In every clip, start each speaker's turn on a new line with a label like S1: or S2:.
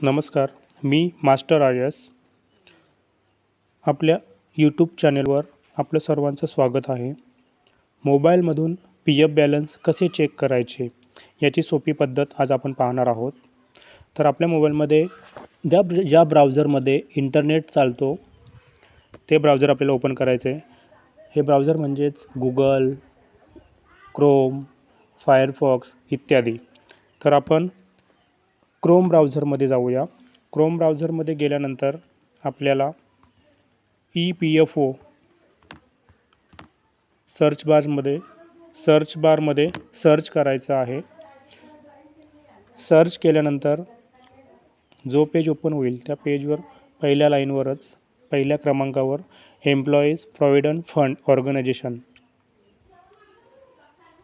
S1: नमस्कार मी मास्टर आयस आपल्या यूट्यूब चॅनेलवर आपलं सर्वांचं स्वागत आहे. मोबाईलमधून पी एफ बॅलन्स कसे चेक करायचे याची सोपी पद्धत आज आपण पाहणार आहोत. तर आपल्या मोबाईलमध्ये ज्या ज्या ब्राउझरमध्ये इंटरनेट चालतो ते ब्राउझर आपल्याला ओपन करायचे. हे ब्राउझर म्हणजेच गुगल क्रोम फायरफॉक्स इत्यादी. तर आपण क्रोम ब्राउझरमध्ये जाऊया. क्रोम ब्राउझरमध्ये गेल्यानंतर आपल्याला E P F O search बारमध्ये सर्च बारमध्ये सर्च करायचं आहे. सर्च केल्यानंतर जो पेज ओपन होईल त्या पेजवर पहिल्या लाईनवरच पहिल्या क्रमांकावर एम्प्लॉईज प्रॉव्हिडंट फंड ऑर्गनायझेशन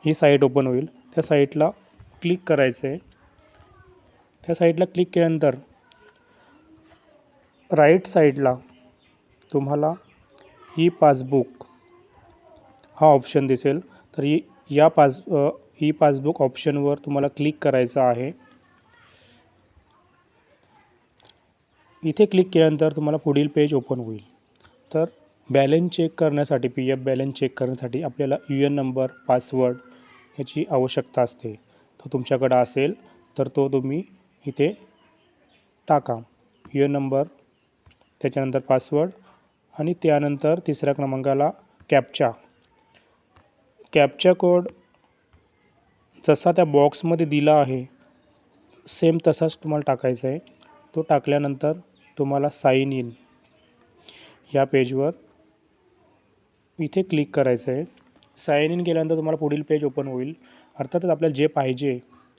S1: ही साईट ओपन होईल. त्या साईटला क्लिक करायचं आहे त्या साईटला क्लिक केल्यानंतर राईट साईडला तुम्हाला ई पासबुक हा ऑप्शन दिसेल. तर ई या पास ई पासबुक ऑप्शनवर तुम्हाला क्लिक करायचं आहे. इथे क्लिक केल्यानंतर तुम्हाला पुढील पेज ओपन होईल. तर बॅलन्स चेक करण्यासाठी पी एफ बॅलन्स चेक करण्यासाठी आपल्याला यू एन नंबर पासवर्ड याची आवश्यकता असते. तो तुमच्याकडं असेल तर तो तुम्ही इथे टाका. यो नंबर त्याच्यानंतर पासवर्ड आणि त्यानंतर तिसऱ्या क्रमांकाला कॅपचा कॅपचा कोड जसा त्या बॉक्समध्ये दिला आहे सेम तसाच तुम्हाला टाकायचा आहे. तो टाकल्यानंतर तुम्हाला साइन इन या पेजवर इथे क्लिक करायचं आहे. साइन इन केल्यानंतर तुम्हाला पुढील पेज ओपन होईल. अर्थातच आपल्याला जे पाहिजे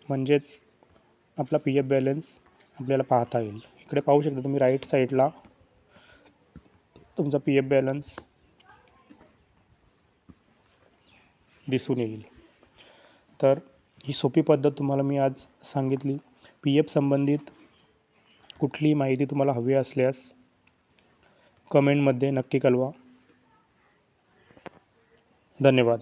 S1: म्हणजेच आपला पी एफ बॅलन्स आपल्याला पाहता येईल. इकडे पाहू शकता तुम्ही राईट साईडला तुमचा पी एफ बॅलन्स दिसून येईल. तर ही सोपी पद्धत तुम्हाला मी आज सांगितली. पी एफ संबंधित कुठलीही माहिती तुम्हाला हवी असल्यास कमेंटमध्ये नक्की कळवा. धन्यवाद.